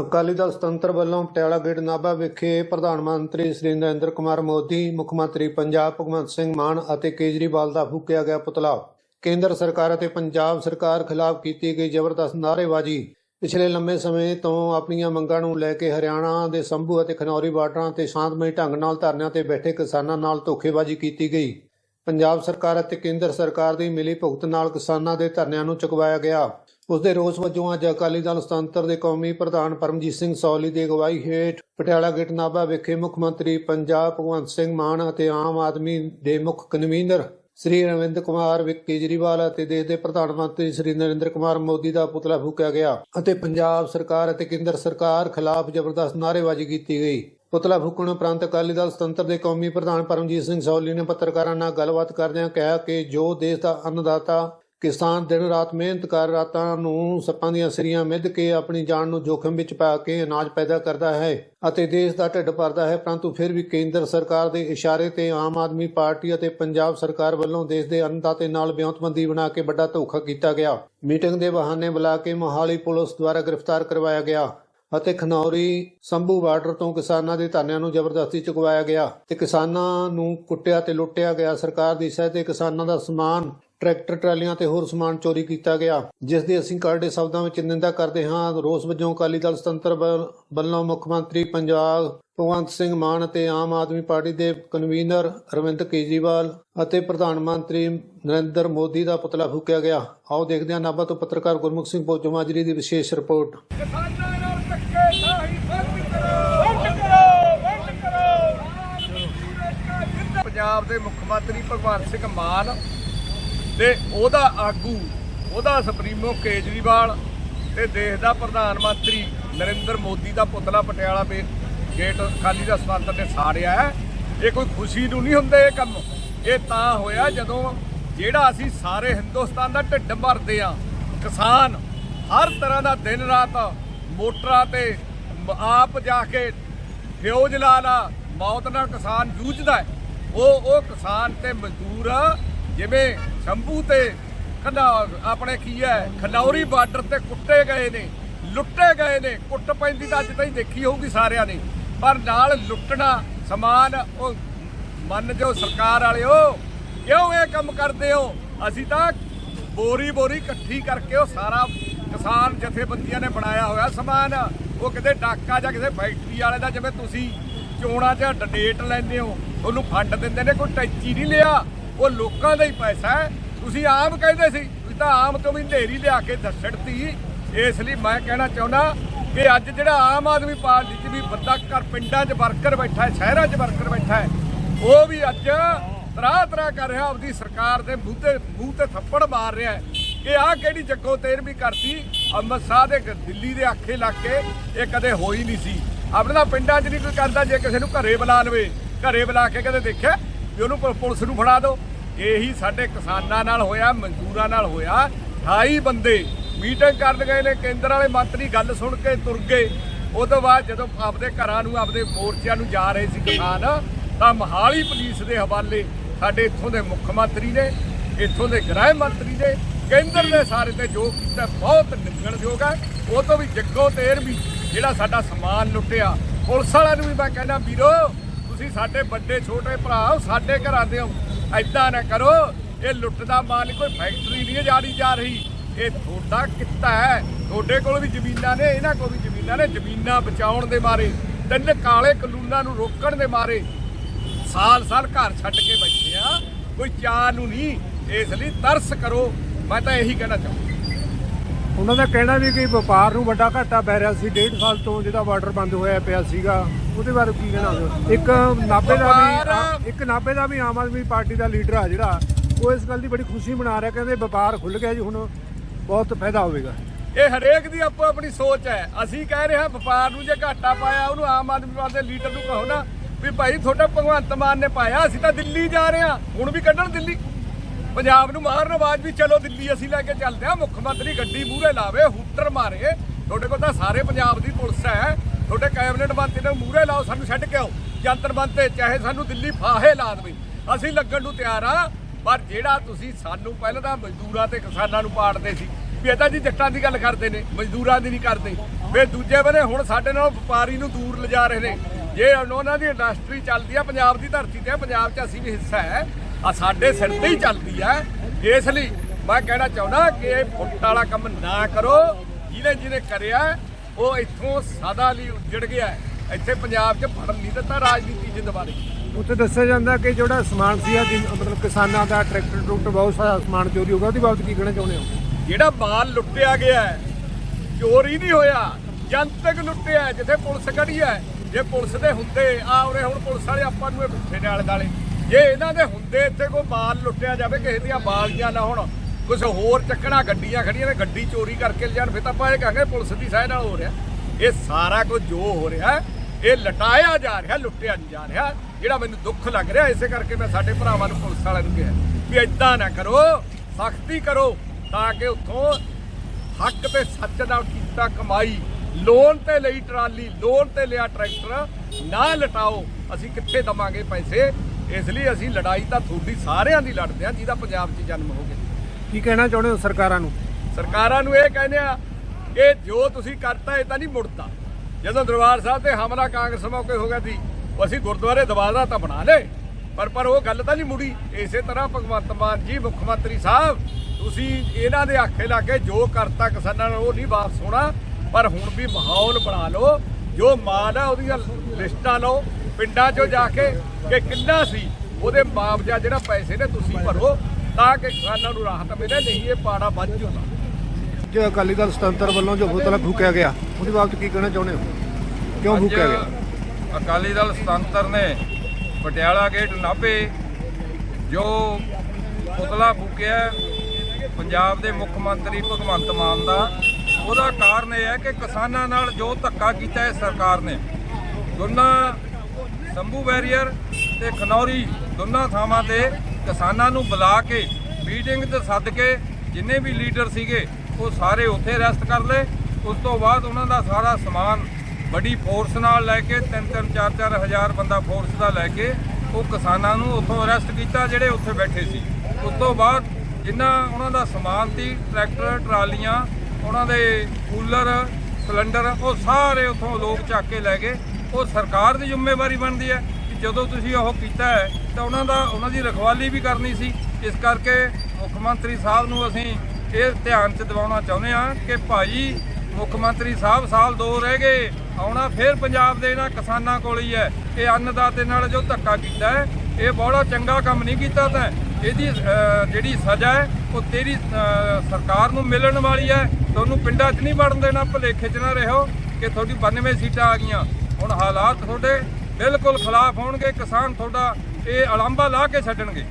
ਅਕਾਲੀ ਦਲ ਸੁਤੰਤਰ ਵੱਲੋਂ ਪਟਿਆਲਾ ਗੇਟ ਨਾਭਾ ਵਿਖੇ ਪ੍ਰਧਾਨ ਮੰਤਰੀ ਸ੍ਰੀ ਨਰਿੰਦਰ ਕੁਮਾਰ ਮੋਦੀ, ਮੁੱਖ ਮੰਤਰੀ ਪੰਜਾਬ ਭਗਵੰਤ ਸਿੰਘ ਮਾਨ ਅਤੇ ਕੇਜਰੀਵਾਲ ਦਾ ਫੂਕਿਆ ਗਿਆ ਪੁਤਲਾ। ਕੇਂਦਰ ਸਰਕਾਰ ਅਤੇ ਪੰਜਾਬ ਸਰਕਾਰ ਖਿਲਾਫ ਕੀਤੀ ਗਈ ਜ਼ਬਰਦਸਤ ਨਾਅਰੇਬਾਜ਼ੀ ਪਿਛਲੇ ਲੰਮੇ ਸਮੇਂ ਤੋਂ ਆਪਣੀਆਂ ਮੰਗਾਂ ਨੂੰ ਲੈ ਕੇ ਹਰਿਆਣਾ ਦੇ ਸੰਭੂ ਅਤੇ ਖਨੌਰੀ ਬਾਰਡਰਾਂ ਤੇ ਸ਼ਾਂਤਮਈ ਢੰਗ ਨਾਲ ਧਰਨਿਆਂ ਤੇ ਬੈਠੇ ਕਿਸਾਨਾਂ ਨਾਲ ਧੋਖੇਬਾਜ਼ੀ ਕੀਤੀ ਗਈ। ਪੰਜਾਬ ਸਰਕਾਰ ਅਤੇ ਕੇਂਦਰ ਸਰਕਾਰ ਦੀ ਮਿਲੀ ਭੁਗਤ ਨਾਲ ਕਿਸਾਨਾਂ ਦੇ ਧਰਨਿਆਂ ਨੂੰ ਚੁਕਵਾਇਆ ਗਿਆ। ਉਸ ਦੇ ਰੋਸ ਵਜੋਂ ਅੱਜ ਅਕਾਲੀ ਦਲ ਸੁਤੰਤਰ ਦੇ ਕੌਮੀ ਪ੍ਰਧਾਨ ਪਰਮਜੀਤ ਸਿੰਘ ਸੌਲੀ ਦੀ ਅਗਵਾਈ ਹੇਠ ਪਟਿਆਲਾ ਗੇਟ ਨਾਭਾ ਵਿਖੇ ਮੁੱਖ ਮੰਤਰੀ ਪੰਜਾਬ ਭਗਵੰਤ ਸਿੰਘ ਮਾਨ ਅਤੇ ਆਮ ਆਦਮੀ ਦੇ ਮੁੱਖ ਕਨਵੀਨਰ ਸ੍ਰੀ ਅਰਵਿੰਦ ਕੁਮਾਰ ਵਿਕ ਕੇਜਰੀਵਾਲ ਅਤੇ ਦੇਸ਼ ਦੇ ਪ੍ਰਧਾਨ ਮੰਤਰੀ ਸ੍ਰੀ ਨਰਿੰਦਰ ਕੁਮਾਰ ਮੋਦੀ ਦਾ ਪੁਤਲਾ ਫੂਕਿਆ ਗਿਆ ਅਤੇ ਪੰਜਾਬ ਸਰਕਾਰ ਅਤੇ ਕੇਂਦਰ ਸਰਕਾਰ ਖਿਲਾਫ ਜ਼ਬਰਦਸਤ ਨਾਅਰੇਬਾਜ਼ੀ ਕੀਤੀ ਗਈ। ਪੁਤਲਾ ਫੂਕਣ ਉਪਰੰਤ ਅਕਾਲੀ ਦਲ ਸੁਤੰਤਰ ਦੇ ਕੌਮੀ ਪ੍ਰਧਾਨ ਪਰਮਜੀਤ ਸਿੰਘ ਸੌਲੀ ਨੇ ਪੱਤਰਕਾਰਾਂ ਨਾਲ ਗੱਲਬਾਤ ਕਰਦਿਆਂ ਕਿਹਾ ਕਿ ਜੋ ਦੇਸ਼ ਦਾ ਅੰਨਦਾਤਾ ਕਿਸਾਨ ਦਿਨ ਰਾਤ ਮਿਹਨਤ ਕਰ ਰਾਤਾਂ ਨੂੰ ਸੱਪਾਂ ਦੀਆਂ ਸਿਰੀਆਂ ਮਿੱਧ ਕੇ ਆਪਣੀ ਜਾਨ ਨੂੰ ਜੋਖਮ ਵਿੱਚ ਪਾ ਕੇ ਅਨਾਜ ਪੈਦਾ ਕਰਦਾ ਹੈ ਅਤੇ ਦੇਸ਼ ਦਾ ਢਿੱਡ ਭਰਦਾ ਹੈ, ਪਰੰਤੂ ਫਿਰ ਵੀ ਕੇਂਦਰ ਸਰਕਾਰ ਦੇ ਇਸ਼ਾਰੇ ਤੇ ਆਮ ਆਦਮੀ ਪਾਰਟੀ ਅਤੇ ਪੰਜਾਬ ਸਰਕਾਰ ਵੱਲੋਂ ਦੇਸ਼ ਦੇ ਅੰਨਦਾਤੇ ਨਾਲ ਵਿਉਂਤਬੰਦੀ ਬਣਾ ਕੇ ਵੱਡਾ ਧੋਖਾ ਕੀਤਾ ਗਿਆ। ਮੀਟਿੰਗ ਦੇ ਬਹਾਨੇ ਬੁਲਾ ਕੇ ਮੋਹਾਲੀ ਪੁਲਿਸ ਦੁਆਰਾ ਗ੍ਰਿਫਤਾਰ ਕਰਵਾਇਆ ਗਿਆ ਅਤੇ ਖਨੌਰੀ ਸੰਭੂ ਬਾਰਡਰ ਤੋਂ ਕਿਸਾਨਾਂ ਦੇ ਧਰਨਿਆਂ ਨੂੰ ਜ਼ਬਰਦਸਤੀ ਚੁਕਵਾਇਆ ਗਿਆ ਤੇ ਕਿਸਾਨਾਂ ਨੂੰ ਕੁੱਟਿਆ ਤੇ ਲੁੱਟਿਆ ਗਿਆ। ਸਰਕਾਰ ਦੀ ਸਹਿ ਤੇ ਕਿਸਾਨਾਂ ਦਾ ਸਮਾਨ ਟਰੈਕਟਰ ਟਰਾਲੀਆਂ ਤੇ ਹੋਰ ਸਮਾਨ ਚੋਰੀ ਕੀਤਾ ਗਿਆ। ਜਿਸ ਦੀ ਅਸੀਂ ਕਰੜੇ ਸ਼ਬਦਾਂ ਵਿੱਚ ਨਿੰਦਾ ਕਰਦੇ ਹਾਂ ਰੋਸ ਵਜੋਂ ਅਕਾਲੀ ਦਲ ਸੁਤੰਤਰ ਵੱਲ- ਮੁੱਖ ਮੰਤਰੀ ਪੰਜਾਬ ਭਗਵੰਤ ਸਿੰਘ ਮਾਨ ਅਤੇ ਆਮ ਆਦਮੀ ਪਾਰਟੀ ਦੇ ਕਨਵੀਨਰ ਅਰਵਿੰਦ ਕੇਜਰੀਵਾਲ ਅਤੇ ਪ੍ਰਧਾਨ ਮੰਤਰੀ ਨਰਿੰਦਰ ਮੋਦੀ ਦਾ ਪੁਤਲਾ ਫੂਕਿਆ ਗਿਆ। ਆਓ ਦੇਖਦੇ ਹਾਂ ਨਾਭਾ ਤੋਂ ਪੱਤਰਕਾਰ ਗੁਰਮੁਖ ਸਿੰਘ ਭੋਜੋ ਮਾਜਰੀ ਦੀ ਵਿਸ਼ੇਸ਼ ਰਿਪੋਰਟ। ਪੰਜਾਬ ਦੇ ਮੁੱਖ ਮੰਤਰੀ ਭਗਵੰਤ ਸਿੰਘ ਮਾਨ ਤੇ ਉਹਦਾ ਆਗੂ, ਉਹਦਾ ਸੁਪਰੀਮੋ ਕੇਜਰੀਵਾਲ ਤੇ ਦੇਸ਼ ਦਾ ਪ੍ਰਧਾਨ ਮੰਤਰੀ ਨਰਿੰਦਰ ਮੋਦੀ ਦਾ ਪੁਤਲਾ ਪਟਿਆਲਾ ਬੇ ਗੇਟ ਖਾਲੀ ਦਾ ਸਵਾਗਤ ਨੇ ਸਾੜਿਆ ਹੈ। ਇਹ ਕੋਈ ਖੁਸ਼ੀ ਨੂੰ ਨਹੀਂ ਹੁੰਦੇ ਇਹ ਕੰਮ। ਇਹ ਤਾਂ ਹੋਇਆ ਜਦੋਂ ਜਿਹੜਾ ਅਸੀਂ ਸਾਰੇ ਹਿੰਦੁਸਤਾਨ ਦਾ ਢਿੱਡ ਭਰਦੇ ਆ ਕਿਸਾਨ ਹਰ ਤਰ੍ਹਾਂ ਦਾ ਦਿਨ ਰਾਤ ਮੋਟਰਾਂ ਤੇ ਆਪ ਜਾ ਕੇ ਫਿਊਜ ਲਾ ਲਾ ਮੌਤ ਨਾਲ ਕਿਸਾਨ ਜੂਝਦਾ ਉਹ ਉਹ ਕਿਸਾਨ ਤੇ ਮਜ਼ਦੂਰ ਜਿਵੇਂ ਸ਼ੰਭੂ ਤੇ ਖੰਨਾ ਆਪਣੇ ਕੀ ਹੈ ਖਨੌਰੀ ਬਾਰਡਰ ਤੇ ਕੁੱਟੇ ਗਏ ਨੇ, ਲੁੱਟੇ ਗਏ ਨੇ, ਕੁੱਟ ਪੈਂਦੀ ਤਾਂ ਅੱਜ ਤਾਈਂ ਦੇਖੀ ਹੋਊਗੀ ਸਾਰਿਆਂ ਨੇ। ਪਰ ਨਾਲ ਲੁੱਟਣਾ ਸਮਾਨ ਉਹ ਮੰਨ ਜੋ ਸਰਕਾਰ ਵਾਲਿਓ, ਕਿਉਂ ਇਹ ਕੰਮ ਕਰਦੇ ਹੋ? ਅਸੀਂ ਤਾਂ ਬੋਰੀ ਬੋਰੀ ਇਕੱਠੀ ਕਰਕੇ ਉਹ ਸਾਰਾ ਕਿਸਾਨ ਜਥੇਬੰਦੀਆਂ ਨੇ ਬਣਾਇਆ ਹੋਇਆ ਸਮਾਨ। ਉਹ ਕਿਤੇ ਡਾਕਾ ਜਾਂ ਕਿਸੇ ਫੈਕਟਰੀ ਵਾਲੇ ਦਾ, ਜਿਵੇਂ ਤੁਸੀਂ ਚੋਣਾਂ 'ਚ ਡੇਟ ਲੈਂਦੇ ਹੋ, ਉਹਨੂੰ ਫੰਡ ਦਿੰਦੇ ਨੇ, ਕੋਈ ਟੈਚੀ ਨਹੀਂ ਲਿਆ। ਉਹ ਲੋਕਾਂ ਦਾ ਹੀ ਪੈਸਾ ਹੈ। ਤੁਸੀਂ ਆਮ ਕਹਿੰਦੇ ਸੀ ਤੁਸੀਂ ਤਾਂ ਆਮ ਤੋਂ ਵੀ ਹਨੇਰੀ ਲਿਆ ਕੇ ਦੱਸੜਤੀ ਇਸ ਲਈ ਮੈਂ ਕਹਿਣਾ ਚਾਹੁੰਦਾ ਕਿ ਅੱਜ ਜਿਹੜਾ ਆਮ ਆਦਮੀ ਪਾਰਟੀ 'ਚ ਵੀ ਬੰਦਾ ਘਰ ਪਿੰਡਾਂ 'ਚ ਵਰਕਰ ਬੈਠਾ ਹੈ, ਸ਼ਹਿਰਾਂ 'ਚ ਵਰਕਰ ਬੈਠਾ ਹੈ, ਉਹ ਵੀ ਅੱਜ ਤਰਾ ਤਰਾ ਕਰ ਰਿਹਾ, ਆਪਦੀ ਸਰਕਾਰ ਦੇ ਮੂੰਹ ਤੇ ਮੂੰਹ ਤੇ ਥੱਪੜ ਮਾਰ ਰਿਹਾ ਹੈ। ਕਿ ਆਹ ਕਿਹੜੀ ਜੱਗੋ ਤੇਰ ਵੀ ਕਰਤੀ? ਅੰਮ੍ਰਿਤਸਰ ਦੇ ਦਿੱਲੀ ਦੇ ਆਖੇ ਇਲਾਕੇ, ਇਹ ਕਦੇ ਹੋਈ ਨਹੀਂ ਸੀ। ਆਪਣੇ ਤਾਂ ਪਿੰਡਾਂ 'ਚ ਨਹੀਂ ਕੋਈ ਕਰਦਾ, ਜੇ ਕਿਸੇ ਨੂੰ ਘਰੇ ਬੁਲਾ ਲਵੇ। ਘਰੇ ਬੁਲਾ ਕੇ ਕਦੇ ਦੇਖਿਆ? ਵੀ ਉਹਨੂੰ ਪੁਲਿਸ ਨੂੰ ਫੜਾ ਦਿਓ। ਇਹੀ ਸਾਡੇ ਕਿਸਾਨਾਂ ਨਾਲ ਹੋਇਆ, ਮਜ਼ਦੂਰਾਂ ਨਾਲ ਹੋਇਆ। 28 ਬੰਦੇ ਮੀਟਿੰਗ ਕਰਨ ਗਏ ਨੇ, ਕੇਂਦਰ ਵਾਲੇ ਮੰਤਰੀ ਗੱਲ ਸੁਣ ਕੇ ਤੁਰ ਗਏ। ਉਹ ਤੋਂ ਬਾਅਦ ਜਦੋਂ ਆਪਦੇ ਘਰਾਂ ਨੂੰ, ਆਪਦੇ ਮੋਰਚਿਆਂ ਨੂੰ ਜਾ ਰਹੇ ਸੀ ਕਿਸਾਨ, ਤਾਂ ਮਹਾਲੀ ਪੁਲਿਸ ਦੇ ਹਵਾਲੇ ਸਾਡੇ ਇੱਥੋਂ ਦੇ ਮੁੱਖ ਮੰਤਰੀ ਨੇ, ਇੱਥੋਂ ਦੇ ਗ੍ਰਹਿ ਮੰਤਰੀ ਨੇ, ਕੇਂਦਰ ਦੇ ਸਾਰੇ ਤੇ ਜੋ ਕੀਤਾ, ਬਹੁਤ ਨਿੰਦਣਯੋਗ ਹੈ। ਉਹ ਤੋਂ ਵੀ ਜੱਗੋ ਤੇਰ ਵੀ ਜਿਹੜਾ ਸਾਡਾ ਸਮਾਨ ਲੁੱਟਿਆ। ਪੁਲਿਸ ਵਾਲਿਆਂ ਨੂੰ ਵੀ ਮੈਂ ਕਹਿੰਦਾ, ਵੀਰੋ, ਤੁਸੀਂ ਸਾਡੇ ਵੱਡੇ ਛੋਟੇ ਭਰਾ ਹੋ, ਸਾਡੇ ਘਰਾਂ ਦੇ ਹੋ ਐਦਾਂ ਨਾ ਕਰੋ, ਇਹ ਲੁੱਟ ਦਾ ਮਾਲ ਕੋਈ ਫੈਕਟਰੀ ਨਹੀਂ ਜਾਰੀ ਜਾ ਰਹੀ। ਇਹ ਤੁਹਾਡਾ ਕਿੱਤਾ ਹੈ। ਤੁਹਾਡੇ ਕੋਲ ਵੀ ਜ਼ਮੀਨਾਂ ਨੇ, ਇਹਨਾਂ ਕੋਲ ਵੀ ਜ਼ਮੀਨਾਂ ਨੇ, ਜ਼ਮੀਨਾਂ ਬਚਾਉਣ ਦੇ ਮਾਰੇ, ਤਿੰਨ ਕਾਲੇ ਕਾਨੂੰਨਾਂ ਨੂੰ ਰੋਕਣ ਦੇ ਮਾਰੇ। ਸਾਲ ਸਾਲ ਘਰ ਛੱਡ ਕੇ ਬੈਠੇ ਆ, ਕੋਈ ਚਾਹ ਨੂੰ ਨਹੀਂ, ਇਸ ਲਈ ਤਰਸ ਕਰੋ। ਮੈਂ ਤਾਂ ਇਹੀ ਕਹਿਣਾ ਚਾਹੁੰਦਾ ਉਹਨਾਂ ਦਾ ਕਹਿਣਾ ਵੀ ਕਿ ਵਪਾਰ ਨੂੰ ਵੱਡਾ ਘਾਟਾ ਪੈ ਰਿਹਾ ਸੀ। ਡੇਢ ਸਾਲ ਤੋਂ ਜਿਹਦਾ ਬਾਰਡਰ ਬੰਦ ਹੋਇਆ ਪਿਆ ਸੀਗਾ ਉਹਦੇ ਬਾਰੇ ਕੀ ਕਹਿਣਾ ਹੋਵੇ ਇੱਕ ਨਾਭੇ ਦਾ ਵੀ ਇੱਕ ਨਾਭੇ ਦਾ ਵੀ ਆਮ ਆਦਮੀ ਪਾਰਟੀ ਦਾ ਲੀਡਰ ਆ ਜਿਹੜਾ ਉਹ ਇਸ ਗੱਲ ਦੀ ਬੜੀ ਖੁਸ਼ੀ ਮਨਾ ਰਿਹਾ ਕਹਿੰਦੇ ਵਪਾਰ ਖੁੱਲ ਗਿਆ ਜੀ ਹੁਣ ਬਹੁਤ ਫਾਇਦਾ ਹੋਵੇਗਾ। ਇਹ ਹਰੇਕ ਦੀ ਆਪੋ ਆਪਣੀ ਸੋਚ ਹੈ। ਅਸੀਂ ਕਹਿ ਰਹੇ ਹਾਂ ਵਪਾਰ ਨੂੰ ਜੇ ਘਾਟਾ ਪਾਇਆ ਉਹਨੂੰ ਆਮ ਆਦਮੀ ਪਾਰਟੀ ਦੇ ਲੀਡਰ ਨੂੰ ਕਹੋ ਨਾ ਵੀ ਭਾਈ ਤੁਹਾਡਾ ਭਗਵੰਤ ਮਾਨ ਨੇ ਪਾਇਆ ਅਸੀਂ ਤਾਂ ਦਿੱਲੀ ਜਾ ਰਹੇ ਹਾਂ। ਹੁਣ ਵੀ ਕੱਢਣ ਦਿੱਲੀ ਪੰਜਾਬ ਨੂੰ ਮਾਰਨ ਆਵਾਜ਼ ਵੀ ਚਲੋ ਦਿੱਲੀ ਅਸੀਂ ਲੈ ਕੇ ਚੱਲਦੇ ਹਾਂ। ਮੁੱਖ ਮੰਤਰੀ ਗੱਡੀ ਮੂਹਰੇ ਲਾਵੇ, ਹੂਟਰ ਮਾਰੇ। ਤੁਹਾਡੇ ਕੋਲ ਤਾਂ ਸਾਰੇ ਪੰਜਾਬ ਦੀ ਪੁਲਿਸ ਹੈ। ਤੁਹਾਡੇ ਕੈਬਨਿਟ ਮੰਤਰੀ ਨੂੰ ਮੂਹਰੇ ਲਾਓ, ਸਾਨੂੰ ਛੱਡ ਕੇ ਆਓ। ਜੰਤਰ ਮੰਤੇ ਚਾਹੇ ਸਾਨੂੰ ਦਿੱਲੀ ਫਾਹੇ ਲਾ ਦੇਵੇ। ਅਸੀਂ ਲੱਗਣ ਨੂੰ ਤਿਆਰ ਆ ਪਰ ਜਿਹੜਾ ਤੁਸੀਂ ਸਾਨੂੰ ਪਹਿਲਾਂ ਤਾਂ ਮਜ਼ਦੂਰਾਂ ਤੇ ਕਿਸਾਨਾਂ ਨੂੰ ਪਾੜਦੇ ਸੀ, ਵੀ ਇਹ ਤਾਂ ਜੀ ਜੱਟਾਂ ਦੀ ਗੱਲ ਕਰਦੇ ਨੇ, ਮਜ਼ਦੂਰਾਂ ਦੀ ਨਹੀਂ ਕਰਦੇ। ਵੇ ਦੂਜੇ ਬੰਨੇ ਹੁਣ ਸਾਡੇ ਨਾਲ ਵਪਾਰੀ ਨੂੰ ਦੂਰ ਲਿਜਾ ਰਹੇ ਨੇ। ਜੇ ਉਹਨਾਂ ਦੀ ਇੰਡਸਟਰੀ ਚੱਲਦੀ ਆ, ਪੰਜਾਬ ਦੀ ਧਰਤੀ ਤੇ ਪੰਜਾਬ 'ਚ ਅਸੀਂ ਵੀ ਹਿੱਸਾ ਹੈ। ਆ ਸਾਡੇ ਸਿਰ ਤੇ ਹੀ ਚੱਲਦੀ ਹੈ ਇਸ ਲਈ ਮੈਂ ਕਹਿਣਾ ਚਾਹੁੰਦਾ ਕਿ ਇਹ ਫੁੱਟ ਵਾਲਾ ਕੰਮ ਨਾ ਕਰੋ। ਜਿਹਨੇ ਜਿਹਨੇ ਕਰਿਆ ਉਹ ਇੱਥੋਂ ਸਦਾ ਲਈ ਉੱਜੜ ਗਿਆ। ਇੱਥੇ ਪੰਜਾਬ 'ਚ ਫੜਨ ਨਹੀਂ ਦਿੱਤਾ ਰਾਜਨੀਤੀ 'ਚ ਦੁਬਾਰੇ ਉੱਥੇ ਦੱਸਿਆ ਜਾਂਦਾ ਕਿ ਜਿਹੜਾ ਸਮਾਨ ਸੀ ਮਤਲਬ ਕਿਸਾਨਾਂ ਦਾ ਟਰੈਕਟਰ ਟਰੂਕਟਰ ਬਹੁਤ ਸਾਰਾ ਸਮਾਨ ਚੋਰੀ ਹੋ ਗਿਆ। ਉਹਦੀ ਬਾਬਤ ਕੀ ਕਹਿਣਾ ਚਾਹੁੰਦੇ ਹੋ? ਜਿਹੜਾ ਮਾਲ ਲੁੱਟਿਆ ਗਿਆ ਚੋਰੀ ਨਹੀਂ ਹੋਇਆ ਜਨਤਕ ਲੁੱਟਿਆ ਜਿੱਥੇ ਪੁਲਿਸ ਖੜੀ ਹੈ। ਜੇ ਪੁਲਿਸ ਦੇ ਹੁੰਦੇ ਆ ਉਰੇ ਹੁਣ ਪੁਲਿਸ ਵਾਲੇ ਆਪਾਂ ਨੂੰ ਇਹ ਬੁੱਠੇ ਨਾਲ ਗਾਲੇ। ਜੇ ਇਹਨਾਂ ਦੇ ਹੁੰਦੇ ਇੱਥੇ ਕੋਈ ਮਾਲ ਲੁੱਟਿਆ ਜਾਵੇ, ਕਿਸੇ ਦੀਆਂ ਬਾਲੀਆਂ ਨਾ ਹੋਣ ਕੁਝ ਹੋਰ ਚੱਕਣਾ ਗੱਡੀਆਂ ਖੜੀਆਂ ਨੇ, ਗੱਡੀ ਚੋਰੀ ਕਰਕੇ ਲਿਜਾਣ, ਫਿਰ ਤਾਂ ਆਪਾਂ ਇਹ ਕਹਾਂਗੇ ਪੁਲਿਸ ਦੀ ਸਹਾਇ ਨਾਲ ਹੋ ਰਿਹਾ। ਇਹ ਸਾਰਾ ਕੁਝ ਜੋ ਹੋ ਰਿਹਾ, ਇਹ ਲਟਾਇਆ ਜਾ ਰਿਹਾ, ਲੁੱਟਿਆ ਨਹੀਂ ਜਾ ਰਿਹਾ, ਜਿਹੜਾ ਮੈਨੂੰ ਦੁੱਖ ਲੱਗ ਰਿਹਾ, ਇਸੇ ਕਰਕੇ ਮੈਂ ਸਾਡੇ ਭਰਾਵਾਂ ਨੂੰ ਪੁਲਿਸ ਵਾਲਿਆਂ ਨੂੰ ਕਿਹਾ ਵੀ ਇਦਾਂ ਨਾ ਕਰੋ, ਸਖਤੀ ਕਰੋ, ਤਾਂ ਕਿ ਉੱਥੋਂ ਹੱਕ ਤੇ ਸੱਚ ਨਾਲ ਕੀਤਾ ਕਮਾਈ, ਲੋਨ ਤੇ ਲਈ ਟਰਾਲੀ, ਲੋਨ ਤੇ ਲਿਆ ਟਰੈਕਟਰ ਨਾ ਲਟਾਓ, ਅਸੀਂ ਕਿੱਥੇ ਦਵਾਂਗੇ ਪੈਸੇ? ਇਸ ਲਈ ਅਸੀਂ ਲੜਾਈ ਤਾਂ ਤੁਹਾਡੀ ਸਾਰਿਆਂ ਦੀ ਲੜਦੇ ਹਾਂ ਜਿਹਦਾ ਪੰਜਾਬ 'ਚ ਜਨਮ ਹੋ ਗਿਆ। ਕੀ ਕਹਿਣਾ ਚਾਹੁੰਦੇ ਹੋ ਸਰਕਾਰਾਂ ਨੂੰ? ਸਰਕਾਰਾਂ ਨੂੰ ਇਹ ਕਹਿੰਦੇ ਆ ਕਿ ਜੋ ਤੁਸੀਂ ਕਰਤਾ ਇਹ ਤਾਂ ਨਹੀਂ ਮੁੜਦਾ ਜਦੋਂ ਦਰਬਾਰ ਸਾਹਿਬ ਤੇ ਹਮਲਾ ਕਾਂਗਰਸ ਮੌਕੇ ਹੋ ਗਿਆ ਸੀ ਅਸੀਂ ਗੁਰਦੁਆਰੇ ਦੁਬਾਰਾ ਤਾਂ ਬਣਾ ਲਏ ਪਰ ਪਰ ਉਹ ਗੱਲ ਤਾਂ ਨਹੀਂ ਮੁੜੀ। ਇਸੇ ਤਰ੍ਹਾਂ ਭਗਵੰਤ ਮਾਨ ਜੀ ਮੁੱਖ ਮੰਤਰੀ ਸਾਹਿਬ ਤੁਸੀਂ ਇਹਨਾਂ ਦੇ ਆਖੇ ਲਾ ਕੇ ਜੋ ਕਰਤਾ ਕਿਸਾਨਾਂ ਨੂੰ ਉਹ ਨਹੀਂ ਵਾਪਸ ਹੋਣਾ ਪਰ ਹੁਣ ਵੀ ਮਾਹੌਲ ਬਣਾ ਲਓ। ਜੋ ਮਾਲ ਹੈ ਉਹਦੀਆਂ ਲਿਸਟਾਂ ਲਓ। ਪਿੰਡਾਂ 'ਚੋਂ ਜਾ ਕੇ ਕਿ ਕਿੰਨਾ ਸੀ ਉਹਦੇ ਮੁਆਵਜ਼ਾ ਜਿਹੜਾ ਪੈਸੇ ਨੇ ਤੁਸੀਂ ਭਰੋ ਤਾਂ ਕਿ ਕਿਸਾਨਾਂ ਨੂੰ ਰਾਹਤ ਮਿਲੇ ਨਹੀਂ ਇਹ ਪਾੜਾ ਵੱਧ ਜਾਣਾ ਜੋ ਅਕਾਲੀ ਦਲ ਸੁਤੰਤਰ ਵੱਲੋਂ ਜੋ ਪੁਤਲਾ ਫੂਕਿਆ ਗਿਆ ਉਹਦੀ ਬਾਬਤ ਕੀ ਕਹਿਣਾ ਚਾਹੁੰਦੇ ਹੋ? ਕਿਉਂ ਫੂਕਿਆ ਗਿਆ? ਅਕਾਲੀ ਦਲ ਸੁਤੰਤਰ ਨੇ ਪਟਿਆਲਾ ਗੇਟ ਨਾਭੇ ਜੋ ਪੁਤਲਾ ਫੂਕਿਆ ਪੰਜਾਬ ਦੇ ਮੁੱਖ ਮੰਤਰੀ ਭਗਵੰਤ ਮਾਨ ਦਾ ਉਹਦਾ ਕਾਰਨ ਇਹ ਹੈ ਕਿ ਕਿਸਾਨਾਂ ਨਾਲ ਜੋ ਧੱਕਾ ਕੀਤਾ ਹੈ ਸਰਕਾਰ ਨੇ। ਦੋਨਾਂ ਸੰਭੂ ਬੈਰੀਅਰ ਤੇ ਖਨੌਰੀ ਦੋਨਾਂ ਥਾਵਾਂ ਤੇ ਕਿਸਾਨਾਂ ਨੂੰ ਬੁਲਾ ਕੇ ਮੀਟਿੰਗ ਤੇ ਸੱਦ ਕੇ ਜਿੰਨੇ ਵੀ ਲੀਡਰ ਸੀਗੇ, ਉਹ ਸਾਰੇ ਉੱਥੇ ਰੈਸਟ ਕਰ ਲਏ। ਉਸ ਤੋਂ ਬਾਅਦ ਉਹਨਾਂ ਦਾ ਸਾਰਾ ਸਮਾਨ ਵੱਡੀ ਫੋਰਸ ਨਾਲ ਲੈ ਕੇ 3-3 4-4 ਹਜ਼ਾਰ ਬੰਦਾ ਫੋਰਸ ਦਾ ਲੈ ਕੇ ਉਹ ਕਿਸਾਨਾਂ ਨੂੰ ਉੱਥੋਂ ਅਰੈਸਟ ਕੀਤਾ ਜਿਹੜੇ ਉੱਥੇ ਬੈਠੇ ਸੀ। ਉਸ ਤੋਂ ਬਾਅਦ ਜਿੰਨਾ ਉਹਨਾਂ ਦਾ ਸਮਾਨ ਸੀ, ਟਰੈਕਟਰ, ਟਰਾਲੀਆਂ, ਉਹਨਾਂ ਦੇ ਕੂਲਰ, ਸਿਲੰਡਰ, ਉਹ ਸਾਰੇ ਉੱਥੋਂ ਲੋਕ ਚੱਕ ਕੇ ਲੈ ਗਏ। ਉਹ ਸਰਕਾਰ ਦੀ ਜ਼ਿੰਮੇਵਾਰੀ ਬਣਦੀ ਹੈ ਕਿ ਜਦੋਂ ਤੁਸੀਂ ਉਹ ਕੀਤਾ ਹੈ, ਤਾਂ ਉਹਨਾਂ ਦਾ, ਉਹਨਾਂ ਦੀ ਰਖਵਾਲੀ ਵੀ ਕਰਨੀ ਸੀ। ਇਸ ਕਰਕੇ ਮੁੱਖ ਮੰਤਰੀ ਸਾਹਿਬ ਨੂੰ ਅਸੀਂ ਇਹ ਧਿਆਨ 'ਚ ਦਿਵਾਉਣਾ ਚਾਹੁੰਦੇ ਹਾਂ ਕਿ ਭਾਈ ਮੁੱਖ ਮੰਤਰੀ ਸਾਹਿਬ ਸਾਲ 2 ਰਹਿ ਗਏ, ਆਉਣਾ ਫਿਰ ਪੰਜਾਬ ਦੇ ਇਹਨਾਂ ਕਿਸਾਨਾਂ ਕੋਲ ਹੀ ਹੈ। ਇਹ ਅੰਨਦਾਤੇ ਨਾਲ ਜੋ ਧੱਕਾ ਕੀਤਾ ਹੈ, ਇਹ ਬੜਾ ਚੰਗਾ ਕੰਮ ਨਹੀਂ ਕੀਤਾ ਤਾਂ ਇਹਦੀ ਜਿਹੜੀ ਸਜ਼ਾ ਹੈ, ਉਹ ਤੇਰੀ ਸਰਕਾਰ ਨੂੰ ਮਿਲਣ ਵਾਲੀ ਹੈ। ਤੁਹਾਨੂੰ ਪਿੰਡਾਂ 'ਚ ਨਹੀਂ ਵੜਨ ਦੇਣਾ, ਭੁਲੇਖੇ 'ਚ ਨਾ ਰਹੋ ਕਿ ਤੁਹਾਡੀ 92 ਸੀਟਾਂ ਆ ਗਈਆਂ। ਹੁਣ ਹਾਲਾਤ ਤੁਹਾਡੇ ਬਿਲਕੁਲ ਖਿਲਾਫ ਹੋਣਗੇ ਕਿਸਾਨ ਤੁਹਾਡਾ ਇਹ ਅਲੰਬਾ ਲਾ ਕੇ ਛੱਡਣਗੇ।